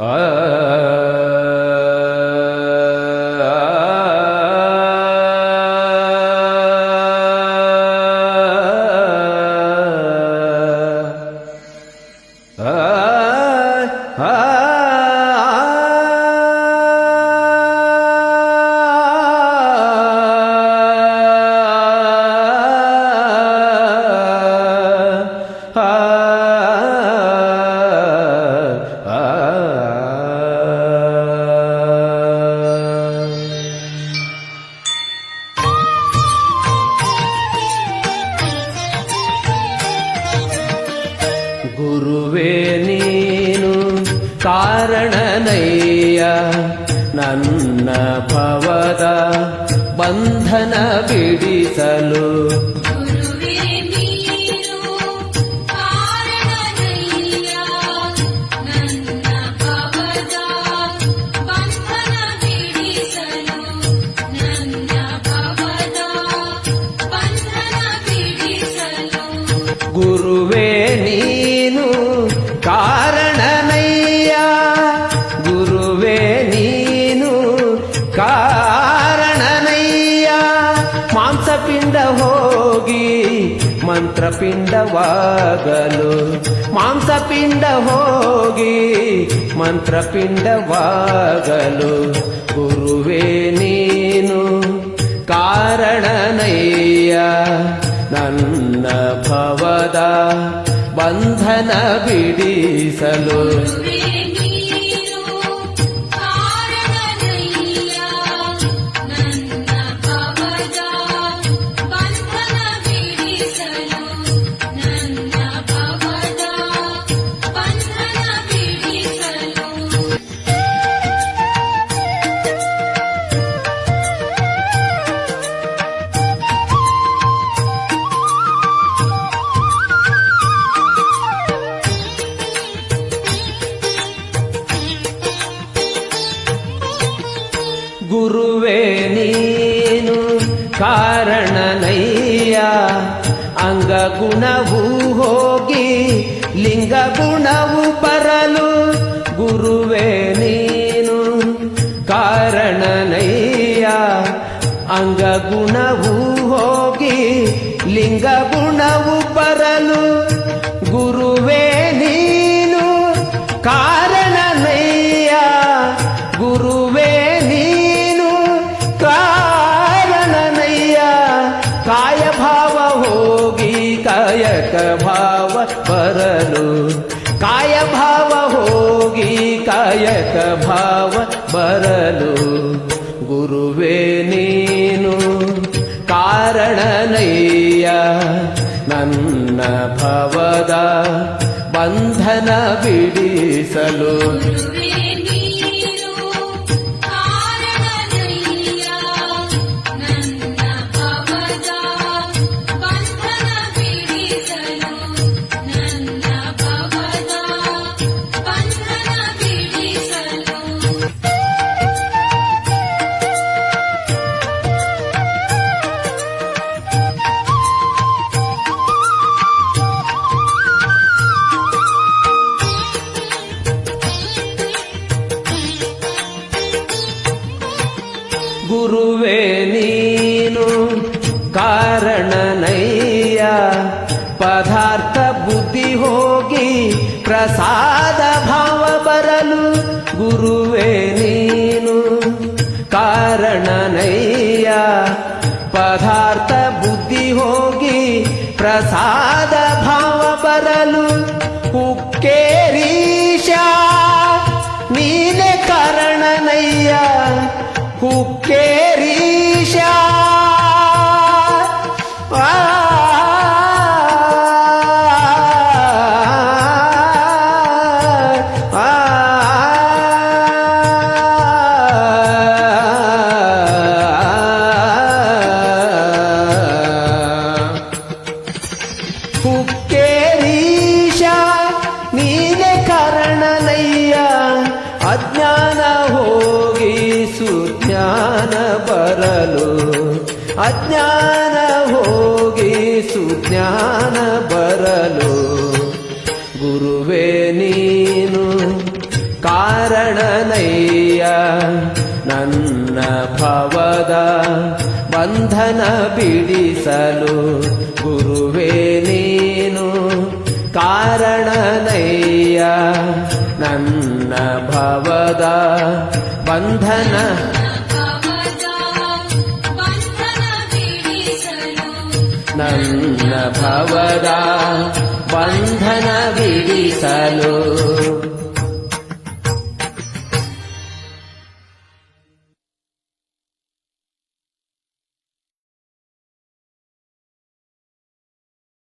ಗುರುವೇ ಕಾರಣನಯ್ಯ. ನನ್ನ ಭವದ ಬಂಧನ ಬಿಡಿಸಲು. ಗುರುವೇ ನೀನು ಮಾಂಸಪಿಂಡ ಹೋಗಿ ಮಂತ್ರಪಿಂಡವಾಗಲು. ಮಾಂಸಪಿಂಡ ಹೋಗಿ ಮಂತ್ರಪಿಂಡವಾಗಲು. ಗುರುವೇ ನೀನು ಕಾರಣನಯ್ಯ. ನನ್ನ ಭವದ ಬಂಧನ ಬಿಡಿಸಲು. ಗುರುವೇ ನೀನು ಕಾರಣನಯ್ಯ ಅಂಗಗುಣವು ಹೋಗಿ ಲಿಂಗ ಗುಣವು ಬರಲು. ಗುರುವೇ ನೀನು ಕಾರಣನಯ್ಯ ಅಂಗಗುಣವು ಹೋಗಿ ಲಿಂಗ ಗುಣವು ಬರಲು. ಗುರುವೇ ನೀನು ಕಾರಣನಯ್ಯ ಕಾಯಕ ಭಾವ ಬರಲು. ಕಾಯ ಭಾವ ಹೋಗಿ ಕಾಯಕ ಭಾವ ಬರಲು. ಗುರುವೇ ನೀನು ಕಾರಣನಯ್ಯ. ನನ್ನ ಭವದ ಬಂಧನ ಬಿಡಿಸಲು. ಗುರುವೇ ನೀನು ಕಾರಣನಯ್ಯ ಪದಾರ್ಥ ಬುದ್ಧಿ ಹೋಗಿ ಪ್ರಸಾದ ಭಾವ ಬರಲು ಗುರುವೇ ನೀನು ಕಾರಣನಯ್ಯ ಪದಾರ್ಥ ಬುದ್ಧಿ ಹೋಗಿ ಪ್ರಸಾದ ಭಾವ ಬರಲು ಹುಕ್ಕೇರೀಶ O quê? ಅಜ್ಞಾನ ಹೋಗಿ ಸುಜ್ಞಾನ ಬರಲು. ಗುರುವೇ ನೀನು ಕಾರಣನಯ್ಯ ನನ್ನ ಭವದ ಬಂಧನ ಬಿಡಿಸಲು. ಗುರುವೇ ನೀನು ಕಾರಣನಯ್ಯ ನನ್ನ ಭವದ ಬಂಧನ नन्न भवदा बन्धन